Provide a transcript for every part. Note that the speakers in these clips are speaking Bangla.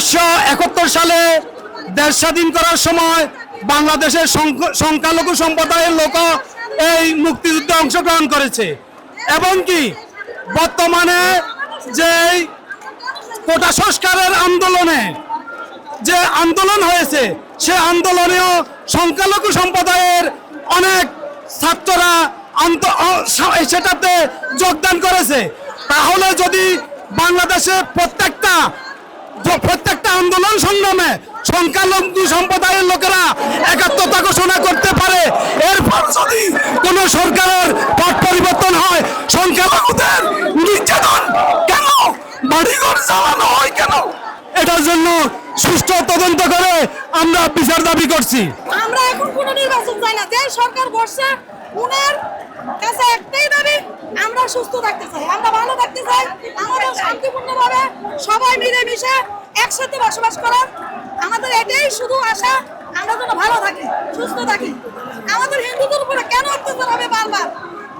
উনিশশো একাত্তর সালে দেশ স্বাধীন করার সময় বাংলাদেশের সংখ- সংখ্যালঘু সম্প্রদায়ের লোক এই মুক্তিযুদ্ধে অংশগ্রহণ করেছে। এবং কি, বর্তমানে যে কোটা সংস্কারের আন্দোলনে যে আন্দোলন হয়েছে, সে আন্দোলনেও সংখ্যালঘু সম্প্রদায়ের অনেক ছাত্ররা সেটাতে যোগদান করেছে। তাহলে যদি বাংলাদেশে প্রত্যেকটা প্রত্যেকটা আন্দোলন সংগ্রামে সংখ্যালঘু সম্প্রদায়ের লোকেরা একাত্মতা ঘোষণা করতে পারে এরপর যদি কোন সরকারের পট পরিবর্তন হয়, সংখ্যালঘুদের নির্যাতন কেন? বাড়িঘর জ্বালানো হয় কেন? এটার জন্য সুষ্ঠু তদন্ত করে আমরা বিচার দাবি করছি। আমরা এখন কোনো নির্বাচন চাই না। যে সরকার বসছে, উনার কাছে একটাই দাবি, আমরা সুস্থ থাকতে চাই। আমরা ভালো থাকতে চাই, আমাদের শান্তিপূর্ণভাবে সবাই মিলেমিশে একসাথে বসবাস করার আমাদের এটাই শুধু আশা, আমরা যেন ভালো থাকি, সুস্থ থাকি। আমাদের হিন্দুদের উপরে কেন অত্যাচার হবে বারবার?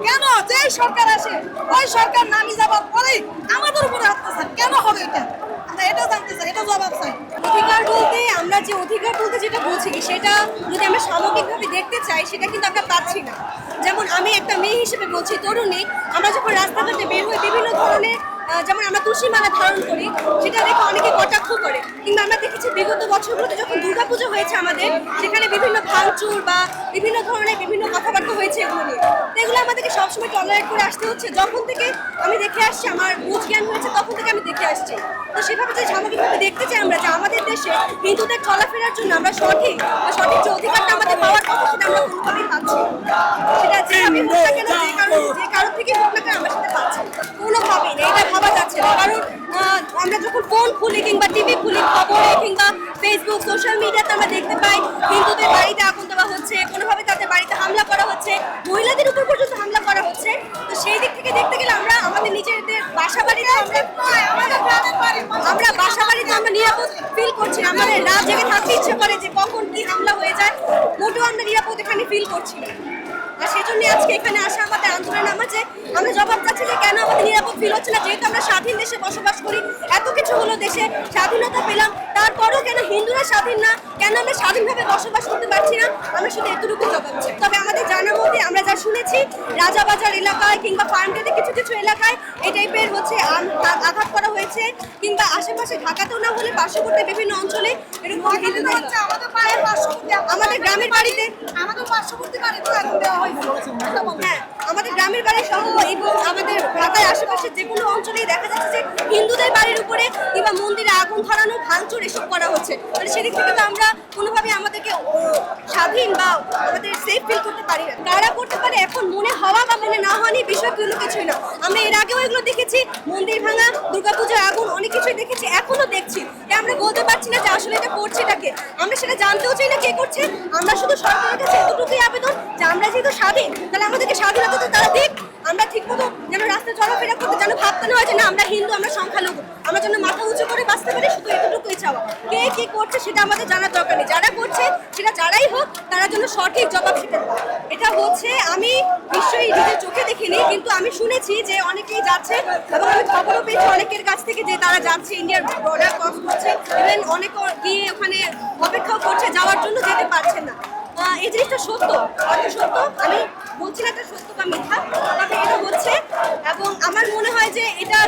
কেন যে সরকার আসে, ওই সরকার নামি যাবার পরেই আমাদের উপরে অত্যাচার? কেন হবে এটা? আমরা এটা জানতে চাই এটা চাই। অধিকার আমরা যে অধিকার বলতে যেটা বলছি সেটা যদি আমরা সামগ্রিকভাবে দেখতে চাই, সেটা কিন্তু আমরা পাচ্ছি না। যেমন আমি একটা মেয়ে হিসেবে বলছি, তরুণী, আমরা যখন রাস্তাঘাটে বের হই, বিভিন্ন ধরনের যেমন আমরা তুষিমালা ধারণ করি, সেটা দেখে অনেকে কটাক্ষ করে। কিংবা আমরা দেখেছি বিগত বছরগুলোতে যখন দুর্গাপুজো হয়েছে আমাদের, সেখানে বিভিন্ন ভাঙচুর বা বিভিন্ন ধরনের বিভিন্ন কথাবার্তা হয়েছে এগুলো নিয়ে। এগুলো আমাদেরকে সবসময় টলারেট করে আসতে হচ্ছে। যখন থেকে আমি দেখে আসছি আমার বুঝ জ্ঞান হয়েছে তখন থেকে আমি দেখে আসছি। তো সেভাবে যে সামগ্রিকভাবে দেখতে চাই আমরা যে আমাদের দেশে হিন্দুদের চলাফেরার জন্য আমরা সঠিক বা সঠিক যে অধিকারটা আমাদের পাওয়ার কথা সেটা আমরা কোনোভাবেই পাচ্ছি। সেটা যেভাবে হোক না কেন যে কারণ যে কারণ থেকে হোক না কেন আমরা সেটা পাচ্ছি কোনোভাবেই না এটা ভাবা যাচ্ছে না। কারণ আমরা যখন ফোন খুলি কিংবা টিভি খুলি খবরে কিংবা ফেসবুক সোশ্যাল মিডিয়াতে আমরা দেখতে পাই হিন্দুদের বাড়িতে আগুন দেওয়া হচ্ছে কোনোভাবে তাদের বাড়িতে হামলা করা হচ্ছে মহিলাদের উপর পর্যন্ত হামলা করা হচ্ছে তো সেই দিক থেকে দেখতে গেলে আমরা আমাদের নিজেদের বাসা বাড়িতে আমরা বাসা বাড়িতে আমরা নিরাপদ ফিল করছি। আমাদের রাত জেগে থাকতে ইচ্ছে করে যে কখন কি হামলা হয়ে যায়, মোটেও আমরা নিরাপদ এখানে ফিল করছি না। আজকে এখানে আসা আমাদের আন্দোলন আমার যে আমরা জবাব চাচ্ছি যে কেন আমাদের নিরাপদ ফিল হচ্ছে না? যেহেতু আমরা স্বাধীন দেশে বসবাস করি, এত কিছু হলো দেশে, স্বাধীনতা পেলাম, তারপরও কেন হিন্দুরা স্বাধীন না? কেন আমরা স্বাধীনভাবে বসবাস করতে পারছি না? আমরা শুধু এতটুকু জবাব তবে মধ্যে আমরা যা শুনেছি, রাজাবাজার এলাকায় কিংবা ফার্মগেটে কিছু কিছু এলাকায় এই টাইপের হচ্ছে আঘাত করা হয়েছে কিংবা আশেপাশে ঢাকাতেও না হলে পার্শ্ববর্তী বিভিন্ন অঞ্চলে এরকম আমাদের গ্রামের বাড়িতে আমাদের পার্শ্ববর্তী বাড়িতে আগুন দেওয়া হয়েছে। হ্যাঁ আমাদের গ্রামের বাড়ি সহ এবং আমাদের ঢাকার আশেপাশে যে কোনো অঞ্চলেই দেখা যাচ্ছে যে হিন্দুদের বাড়ির উপরে কিংবা মন্দিরে আগুন ধরানো ভাঙচুর এসব করা হচ্ছে। মানে সেদিক থেকে তো আমরা কোনোভাবে আমাদেরকে স্বাধীন বা আমাদের সেফ ফিল করতে পারি না। কারা করতে পারে এখন মনে হওয়া বা মনে না হওয়া নিয়ে বিষয় কোনো কিছুই না। আমরা এর আগেও এগুলো দেখেছি মন্দির ভাঙা দুর্গাপূজার আগুন অনেক কিছুই দেখেছি। এখনও আমরা বলতে পারছি না যে আসলে এটা করছে এটাকে আমরা সেটা জানতেও চাই না কে করছে। আমরা শুধু সরকারের কাছে এতটুকুই আবেদন যে আমরা যেহেতু স্বাধীন, তাহলে আমাদেরকে স্বাধীনতা তো তারা দিক। আমরা ঠিক মতো যেন রাস্তায় চলাফেরা করতে যেন ভাবতে না হয় যে না, আমরা হিন্দু, আমরা সংখ্যালঘু। আমরা যেন মাথা উঁচু করে বাঁচতে পারি, শুধু এতটুকুই চাওয়া। কে কি করছে সেটা আমাদের জানার দরকার নেই। যারা করছে, সেটা যারাই হোক, তারা যেন সঠিক জবাব সেটা হচ্ছে, আমি নিশ্চয়ই নিজের চোখে দেখিনি, কিন্তু আমি শুনেছি যে অনেকেই যাচ্ছে এবং আমি খবরও পেয়েছি অনেকের কাছ থেকে যে তারা যাচ্ছে ইন্ডিয়ার বর্ডার ক্রস করছে ইভেন অনেক গিয়ে ওখানে অপেক্ষাও করছে, যাওয়ার জন্য যেতে পারছে না আহ, এই জিনিসটা সত্য হয়তো সত্য আমি বলছি না এটা সত্য বা মিথ্যা তবে এটা হচ্ছে এবং আমার মনে হয় যে এটা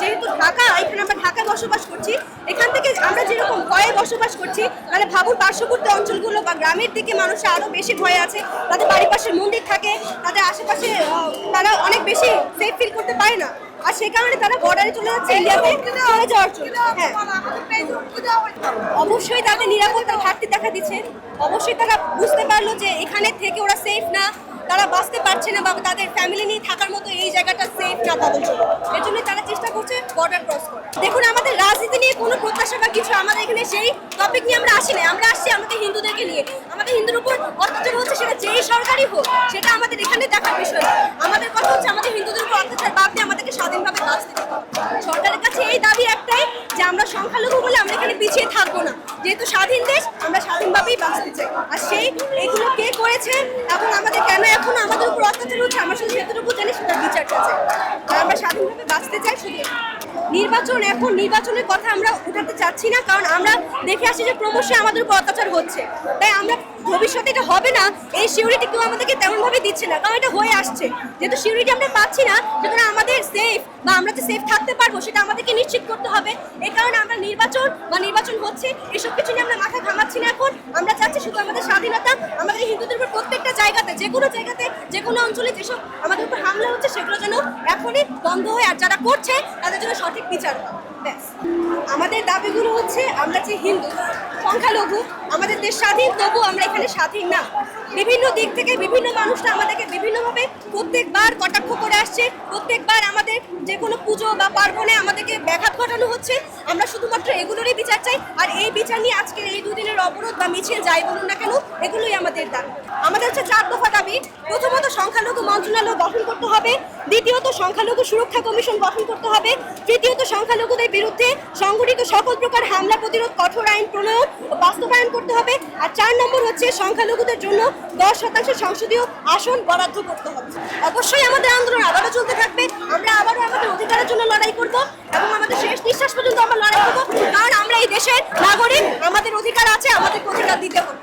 যেহেতু ঢাকা এখানে আমরা ঢাকায় বসবাস করছি এখান থেকে আমরা যেরকম ভয়ে বসবাস করছি মানে ভাবুন পার্শ্ববর্তী অঞ্চলগুলো বা গ্রামের দিকে মানুষের আরও বেশি ভয়ে আছে, তাদের বাড়ির পাশে মন্দির থাকে, তাদের আশেপাশে তারা অনেক বেশি সেফ ফিল করতে পারে না। আর সেই কারণে তারা বর্ডারে চলে যাচ্ছে ইন্ডিয়াতে চলে যাওয়ার জন্য। হ্যাঁ। অবশ্যই তাদের নিরাপত্তার ঘাটতি দেখা দিচ্ছে। অবশ্যই তারা বুঝতে পারল যে এখানে থেকে ওরা সেফ না, তারা বাঁচতে পারছে না বা তাদের ফ্যামিলি নিয়ে থাকার মতো এই জায়গাটা না তাদের জন্য এর জন্য তারা চেষ্টা করছে বর্ডার ক্রস করা দেখুন, আমাদের রাজনীতি নিয়ে কোনো প্রত্যাশা বা কিছু আমাদের এখানে সেই টপিক নিয়ে আমরা আসি না আমরা আসছি আমাদের হিন্দুদেরকে নিয়ে। আমাদের হিন্দুর উপর অত্যাচার হচ্ছে সেটা যেই সরকারই হোক, সেটা আমাদের এখানে দেখার বিষয় আমাদের কথা হচ্ছে আমাদের হিন্দুদের উপর অত্যাচার বাদ দিয়ে আমাদেরকে স্বাধীনভাবে বাঁচতে দিতে। সরকারের কাছে এই দাবি একটাই যে আমরা সংখ্যালঘু বলে আমরা এখানে পিছিয়ে থাকব না। যেহেতু স্বাধীন দেশ, আমরা স্বাধীনভাবেই বাঁচতে চাই। আর সেই এগুলো কে করেছে এবং আমাদের কেন এখন আমাদের উপর অত্যাচার হচ্ছে, আমরা শুধু সেতুটুকু জানি সেটার বিচারটা চাই। আমরা স্বাধীনভাবে বাঁচতে চাই শুধু নির্বাচন, এখন নির্বাচনের কথা আমরা উঠাতে চাচ্ছি না, কারণ আমরা দেখে আসছি যে ক্রমশ আমাদের উপর অত্যাচার হচ্ছে। তাই আমরা ভবিষ্যতে এটা হবে না, এই সিউরিটি কেউ আমাদেরকে তেমন ভাবে দিচ্ছে না, কারণ এটা হয়ে আসছে। যেহেতু সিউরিটি আমরা পাচ্ছি না সুতরাং আমাদের সেফ বা আমরা যে সেফ থাকতে পারব, সেটা আমাদেরকে নিশ্চিত করতে হবে। এই কারণে আমরা নির্বাচন বা নির্বাচন হচ্ছে, এসব কিছু নিয়ে আমরা মাথা ঘামাচ্ছি না এখন। আমরা চাচ্ছি শুধু আমাদের স্বাধীনতা আমাদের হিন্দুদের উপর প্রত্যেকটা জায়গাতে, যে কোনো জায়গাতে, যে কোনো অঞ্চলে যেসব আমাদের উপর হামলা হচ্ছে, সেগুলো যেন এখনই বন্ধ হয় আর যারা করছে, তাদের জন্য সঠিক বিচার। ব্যাস আমাদের দাবিগুলো হচ্ছে, আমরা যে হিন্দু, সংখ্যালঘু আমাদের দেশ স্বাধীন, তবু আমরা এখানে স্বাধীন না। বিভিন্ন দিক থেকে বিভিন্ন মানুষরা আমাদেরকে বিভিন্নভাবে প্রত্যেকবার কটাক্ষ করে আসছে। প্রত্যেকবার আমাদের যে কোনো পুজো বা পার্বণে আমাদেরকে ব্যাঘাত ঘটানো হচ্ছে। আমরা শুধুমাত্র এগুলোরই বিচার চাই। আর এই বিচার নিয়ে আজকের এই দুদিনের অবরোধ বা মিছিল যাই বলুন না কেন, এগুলোই আমাদের দাবি। আমাদের হচ্ছে চার দফা দাবি। প্রথমত, সংখ্যালঘু মন্ত্রণালয় গঠন করতে হবে। দ্বিতীয়ত, সংখ্যালঘু সুরক্ষা কমিশন গঠন করতে হবে। তৃতীয়ত, সংখ্যালঘুদের বিরুদ্ধে সংগঠিত সকল প্রকার হামলা, প্রতিরোধ, কঠোর আইন প্রণয়ন ও বাস্তবায়ন করতে হবে। আর চার নম্বর হচ্ছে সংখ্যালঘুদের জন্য দশ শতাংশ সংসদীয় আসন বরাদ্দ করতে হবে। অবশ্যই আমাদের আন্দোলন আবারও চলতে থাকবে। আমরা আবারও আমাদের অধিকারের জন্য লড়াই করব এবং আমাদের শেষ নিঃশ্বাস পর্যন্ত আমরা লড়াই করব। কারণ আমরা এই দেশের নাগরিক, আমাদের অধিকার আছে, আমাদের অধিকার দিতে হবে।